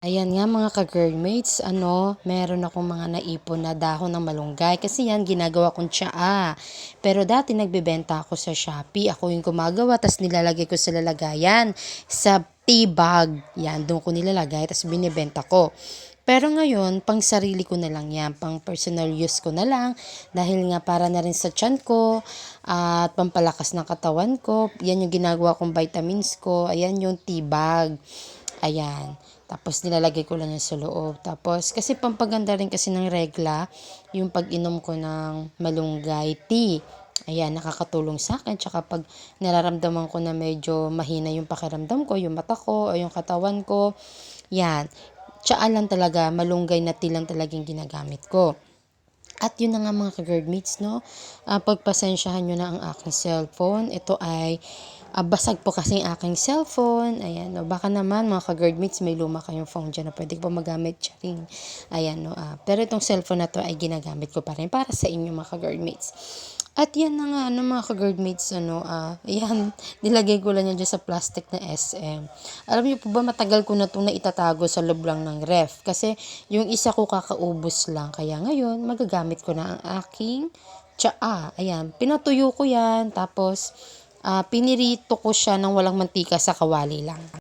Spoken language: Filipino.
Ayan nga mga ka-girlmates, ano, meron akong mga naipon na dahon ng malunggay kasi yan ginagawa kong tsaa. Pero dati nagbebenta ako sa Shopee, ako yung gumagawa tas nilalagay ko sa lalagayan sa tea bag. Yan, doon ko nilalagay tas binebenta ko. Pero ngayon, pang sarili ko na lang yan, pang personal use ko na lang dahil nga para na rin sa tiyan ko at pampalakas ng katawan ko. Yan yung ginagawa kong vitamins ko. Ayan yung tea bag. Ayan. Tapos nilalagay ko lang yan sa loob. Tapos kasi pampaganda rin kasi ng regla yung pag-inom ko ng malunggay tea. Ayan, nakakatulong sa akin. Tsaka pag nararamdaman ko na medyo mahina yung pakiramdam ko, yung mata ko o yung katawan ko, yan. Tsaa lang talaga, malunggay na tea lang talagang ginagamit ko. At yun na nga mga ka-girlmates, no? Ah, pagpasensyahan nyo na ang aking cellphone. Ito ay ah, basag po kasi ang aking cellphone. Ayan, no? Baka naman mga ka-girlmates, may luma kayong phone dyan na pwede ko magamit. Charing. Ayan, no? Ah, pero itong cellphone na to ay ginagamit ko pa rin para sa inyo mga ka-girlmates. At yan na nga, ano mga ka-girlmates, ano, ah, ayan, nilagay ko lang yan dyan sa plastic na SM. Alam niyo po ba, matagal ko na itong naitatago sa loob lang ng ref. Kasi yung isa ko kakaubos lang. Kaya ngayon, magagamit ko na ang aking tsaa. Ayan, pinatuyo ko yan. Tapos, ah, pinirito ko siya ng walang mantika sa kawali lang.